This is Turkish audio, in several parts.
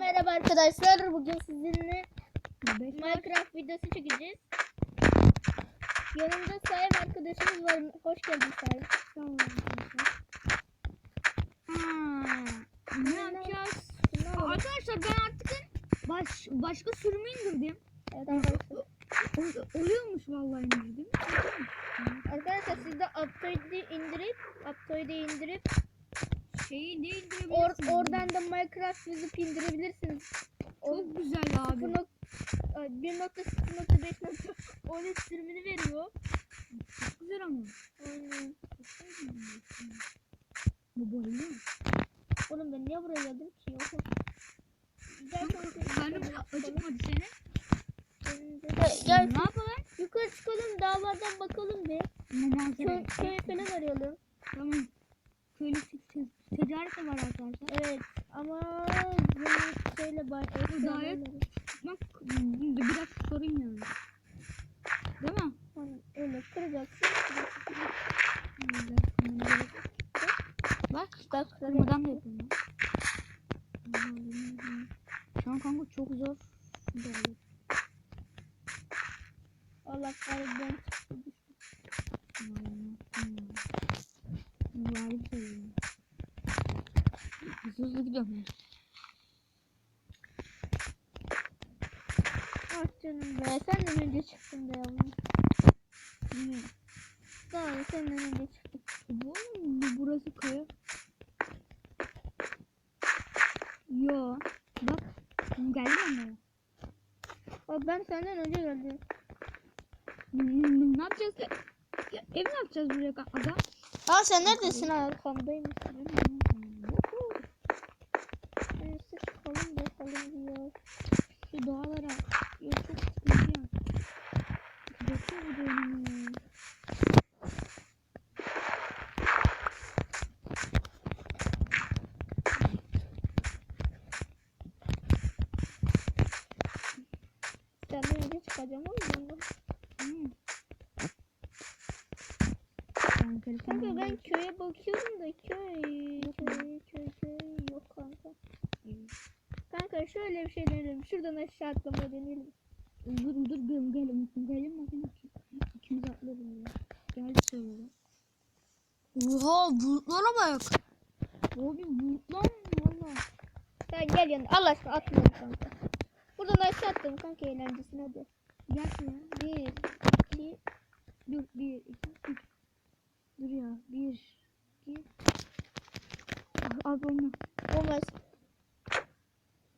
merhaba arkadaşlar. Bugün sizinle Minecraft videosu çekeceğiz. Yanımda Sayın arkadaşımız var. Hoş geldin Sayın. Tamam. Ha, ne yapacağız? Arkadaşlar ben artık baş, başka sürümü indirdim. Evet, arkadaşlar. Oluyormuş vallahi indirdim. Arkadaşlar siz de Aptoid'i indirip Aptoid'i indirip Şeyi ne indirebilirsiniz? or, oradan da Minecraft yazıp indirebilirsiniz. Çok güzel abi. 1.0.5.13 sürümünü veriyor. Çok güzel ama. Aynen. Bu bayılıyor. Oğlum ben niye buraya geldim ki? Oğlum. Gel. Benim acıkmadı seni. Gel, gel Ne yapalım? yukarı çıkalım dağlardan bakalım bir. Normal Köy, köy falan arayalım. Tamam. Köylü de var arkadaşlar. Evet ama şöyle bak. Bu gayet- Bak biraz sorun yani. Değil mi? Öyle kıracaksın. Bak Bak kırmadan da yapıyorum. Şu an kanka çok zor. Allah kahretsin. Var bir şey. Hızlı gidiyorum. Ah canım be. Senden önce çıktım be yavrum. Daha senden önce çıktım. Bu, bu burası kaya. Yo. Bak. Geldi mi? Bak ben senden önce geldim. Ne ne yapacağız? Ya, ev ne yapacağız buraya aga? Aa sen neredesin arkamdayım. Bakalım diyor. Şu dağlara. Ya çok sıkıntı ya. Bakıyor bu önüme. Senden önce çıkacağım oğlum. ben. Hmm. Kanka, ben köye bakıyorum da köy, köy, köy, köy yok kanka. Kanka şöyle bir şey deneyelim. Şuradan aşağı atlama deneyelim. Dur dur gel gel gelin bakayım. İkimiz atlarız ya. Gel şöyle. Oha bulutlara bak. Abi bulutlar valla. Sen gel yanına. Allah aşkına atmayalım kanka. Buradan aşağı attım kanka eğlencesine hadi. Gel şuraya. Bir, iki, Dur bir iki üç. Dur ya bir iki. Abi olmaz. olmaz.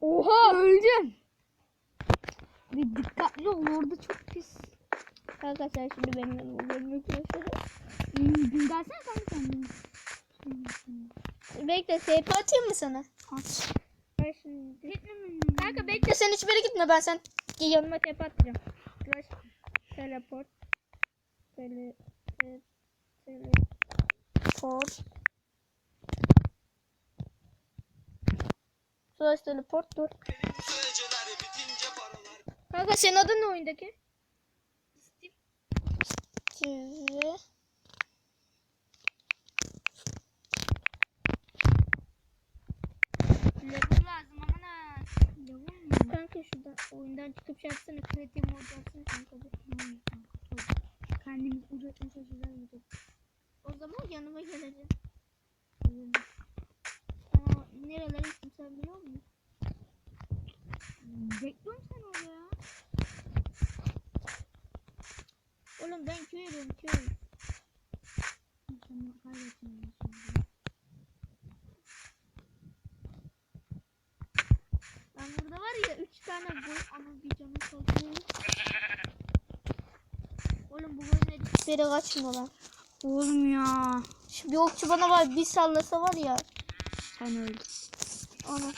Oha! Öldüm. Bir dikkatli ol orada çok pis. Kanka sen şimdi benim yanıma gelmek. Hmm, Gelsene kanka sen. Bekle TP atayım mı sana? Şimdi. Kanka bekle sen hiçbir yere gitme ben sen yanıma TP atacağım. Flash. Teleport. Tele. te- Teleport. Flash teleport dur. Kanka senin adın ne oyundaki? Steve. Level lazım ama ne? Level mi? Kanka şuradan oyundan çıkıp şey yapsana. Kreatif mod yapsana kanka. Kendimiz üretme sözler yedik. O zaman yanıma geleceksin. Nerelere gittim sen biliyor musun? Bekliyorum sen orada ya. Oğlum ben köy arıyorum köy. Sen kaybettin. Ben burada var ya 3 tane boy ama bir canı kaldı. Oğlum bu boyun hiçbiri kaçmıyor lan. Oğlum ya. Şu bir okçu bana var bir sallasa var ya. Sen öldün. Onu.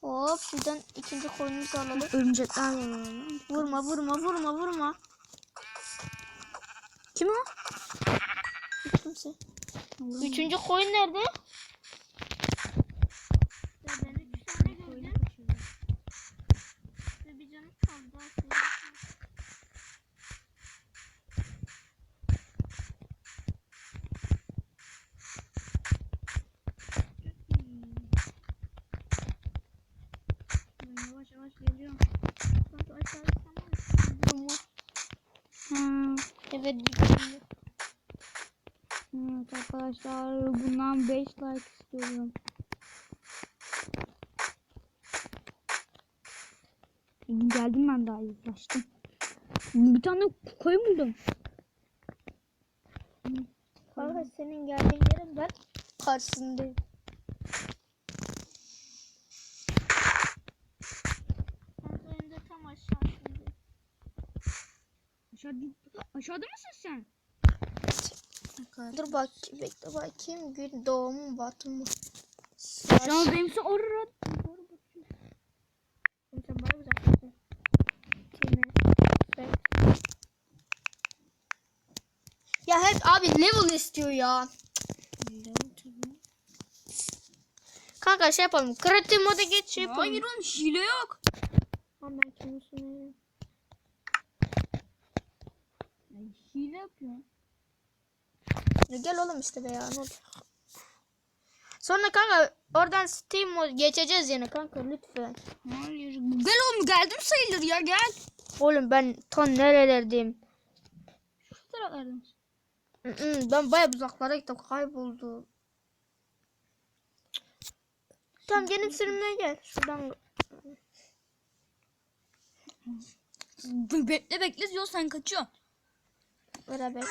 Hop şuradan ikinci koyunumuzu alalım. Örümcekler var. Vurma vurma vurma vurma. Kim o? Kimse. Üçüncü koyun nerede? Ya ben üç tane gördüm. Ve bir canım kaldı. Evet. Evet arkadaşlar bundan 5 like istiyorum. Geldim ben daha yaklaştım. Bir tane koyu buldum. Kanka senin geldiğin yerin ben karşısındayım. Kanka önde tam aşağısındayım. Aşağıda, aşağıda mısın sen? Dur bak bekle bakayım gün doğumu batımı. Şu an benimse orada. Sen bana. Ya hep abi level istiyor ya. Kanka şey yapalım. Kreatif moda geç şey yapalım. Hayır oğlum hile yok. Ama ben kimisini... Hile yapıyor. Ya Gel oğlum işte be ya ne olacak? Sonra kanka oradan Steam geçeceğiz yine kanka lütfen. Hayır. Gel oğlum geldim sayılır ya gel. Oğlum ben ton nerelerdeyim. Şu taraflarda Ben bayağı uzaklara gittim kayboldum. Tamam benim sürümüne gel. Şuradan Bekle bekle diyor sen kaçıyorsun. Beraber.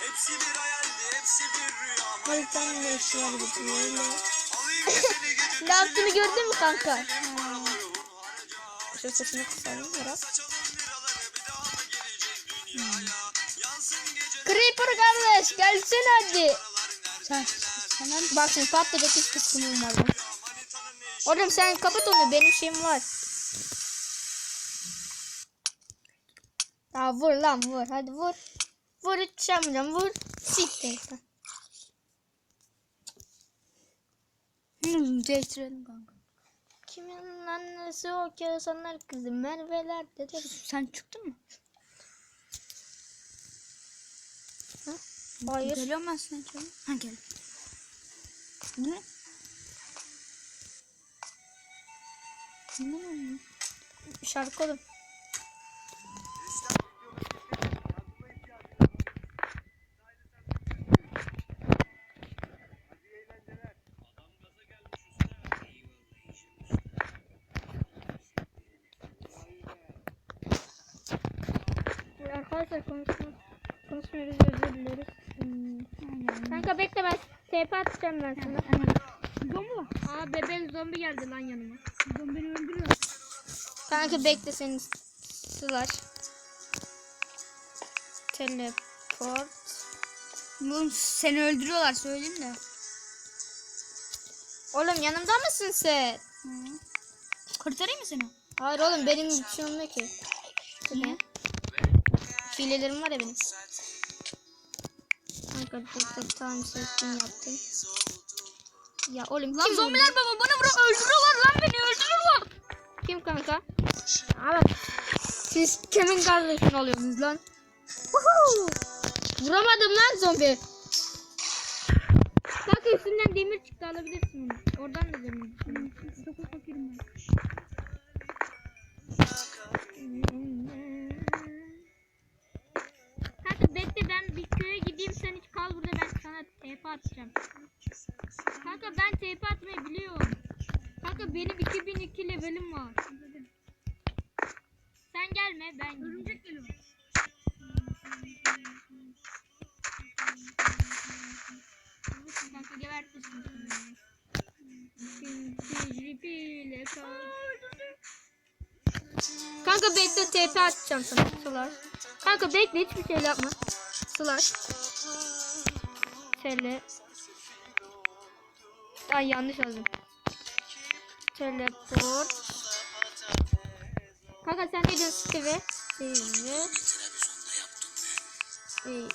Hepsi bir hayaldi, hepsi bir rüya. Bu böyle? Alayım seni gece Ne yaptığını gördün mü kanka? harca. Şu sesini kısalım biraz. Gece Creeper kardeş gelsene hadi. Sen hemen Bak şimdi patlayacak hiç kısmım var. Oğlum sen kapat onu benim şeyim var. Ya vur lan vur hadi vur. Vur hiç yapmayacağım vur. Siktir. sen. Değiştirelim kanka. Kimin annesi o kesanlar kızı Merve'ler dedi. Sen çıktın mı? Hayır. Geliyorum ben sana içeri. Ha gel. Ne? Ne? Şarkı oğlum. Arkadaşlar konuşma, konuşmuyoruz özür dileriz. Kanka bekle ben TP atacağım ben sana. Zombi var. Aa bebek zombi geldi lan yanıma. Zombi beni öldürüyor. Kanka bekle seni slash. Teleport. Oğlum seni öldürüyorlar söyleyeyim de. Oğlum yanımda mısın sen? Hı. Kurtarayım mı seni? Hayır oğlum benim bir şey olmuyor ki. Niye? Hilelerim var ya benim. Kanka burada tam settim yaptım. Ya oğlum Lan kim zombiler baba bana bırak öldürüyorlar lan beni öldürüyorlar. Kim kanka? Bak. Siz kimin kardeşin oluyorsunuz lan? Woohoo! Vuramadım lan zombi. Kanka üstünden demir çıktı alabilirsin. Oradan da demir çıktı. Çok fakirim ben. Atacağım. Kanka ben TP atmayı biliyorum. Kanka benim 2002 levelim var. Sen gelme ben Örümcek geliyor. Kanka gebertirsin. Tecrübeyle. Kanka bekle TP atacağım sana. Slash. Kanka bekle hiçbir şey yapma. Slash. Tele. Ay yanlış yazdım. Teleport. Kanka sen ne diyorsun Steve? Steve. Ee,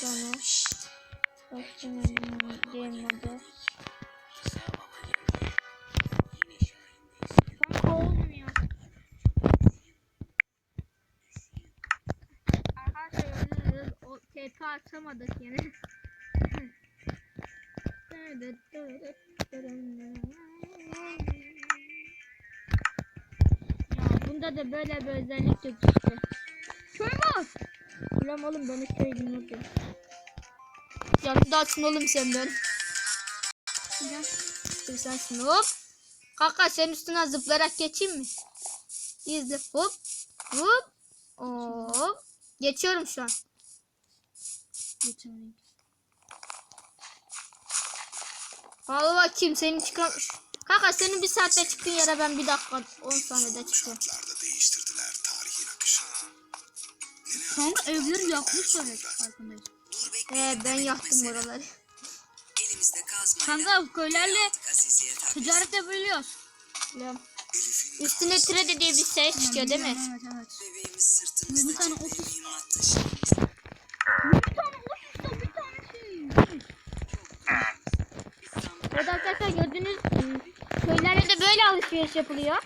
Sonra Bulamadık yine. ya bunda da böyle bir özellik yok işte. Köy var. Ulan oğlum bana köy dinledim. Yanımda atsın oğlum sen ben. Dur sensin hop. Kaka sen üstüne zıplayarak geçeyim mi? İzle hop. Hop. Hop. Geçiyorum şu an yetenek. Al bakayım seni çıkarmış. Kanka senin bir saatte çıktığın yere ben bir dakika 10 saniyede çıkıyorum. Kanka evleri yakmış böyle farkındayım. Ee, ben yaktım oraları. Kanka köylerle ticaret yapabiliyoruz. Üstüne trede diye bir ses şey çıkıyor değil mi? Evet evet. Bir tane 30. gördüğünüz köylerde de böyle alışveriş yapılıyor.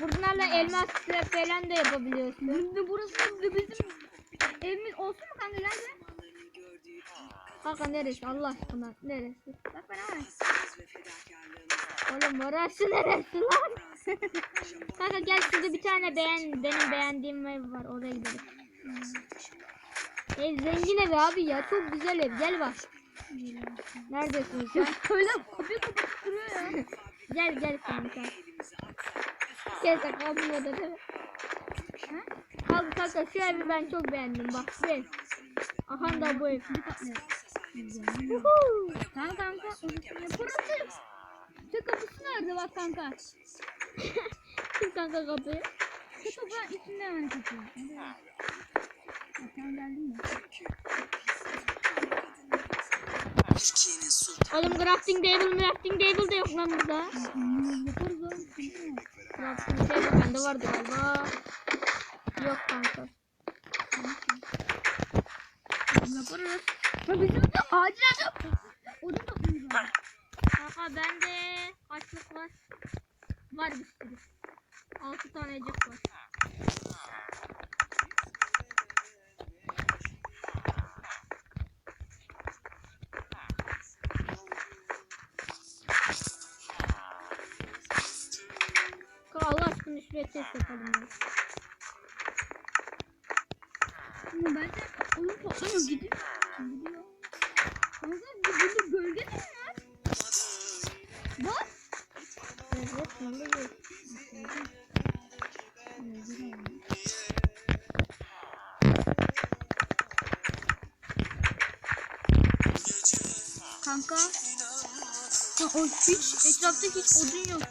Bunlarla elmas falan da yapabiliyorsun. Şimdi burası da bizim evimiz olsun mu kanka be. Kanka neresi Allah aşkına neresi? Bak ben hemen. Oğlum orası neresi lan? Kanka gel şurada bir tane beğen benim beğendiğim ev var oraya gidelim. Ev zengin ev abi ya çok güzel ev gel bak. Neredesin sen? Köyler kapıyı kapatıp duruyor ya. Gel gel kanka. Gel kanka abim orada değil mi? Al kanka şu evi ben çok beğendim bak ev. Aha da bu ev. Tamam kanka. Burası. Şu kapısı nerede bak kanka. Kim kanka kapıyı? Şu kapının içinde hemen kapı. Sen geldin mi? Türkiye'nin. Oğlum crafting table crafting table de yok lan burada. Crafting table bende vardı galiba. Yok kanka. Yaparız. Ya bizim de acilen odun topluyoruz. abi. Kanka bende açlık var. Var bir sürü. 6 tanecik var. Aşkına şuraya test yapalım ya. Ama bence odun toplamıyor gidiyor. Gidiyor. Kanka burada gölge de mi var? Bak. Evet, vallahi yok. Kanka. Ya o hiç etrafta hiç odun yok.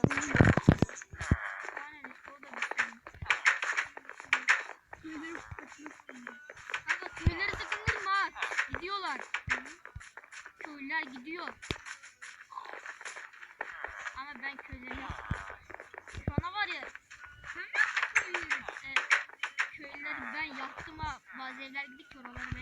Kanka köyleri sakındırma ha. Gidiyorlar. Köyler gidiyor. Ama ben köyleri Şu ana var ya. Evet, köyleri ha. Bazı evler gidik ki oraları ben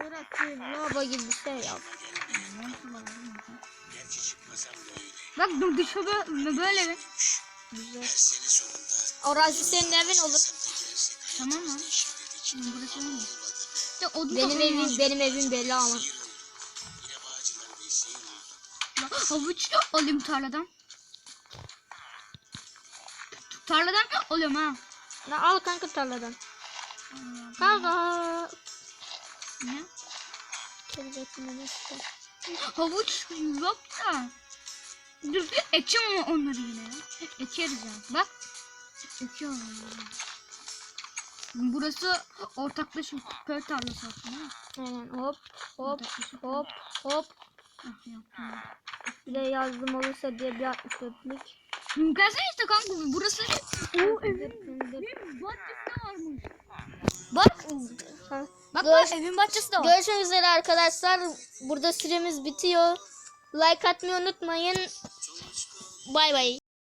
Burası lava gibi bir şey ya. Bak dur dışarı böyle mi? Güzel. Orası senin evin olur. Tamam mı? Burası ne? Ya odun Benim evim benim evim belli ama. Havuç alayım tarladan. Tarladan alıyorum ha. Na al kanka tarladan. Kanka. Ne? Kereceksin ne işte. Havuç yok da. Dur ekeceğim onları yine. ya. Ekeriz ya. Bak. Ekiyorum. Burası ortaklaşım köy tarlası aslında. Aynen hop hop hop hop. Ah. Bir de yazdım olursa diye bir 64'lük. Gelsene işte kanka burası. O evin evin bahçesi varmış. Bak. Ha. Bak bak evin bahçesi de var. Görüşmek üzere arkadaşlar. Burada süremiz bitiyor. Like atmayı unutmayın. Bay bay.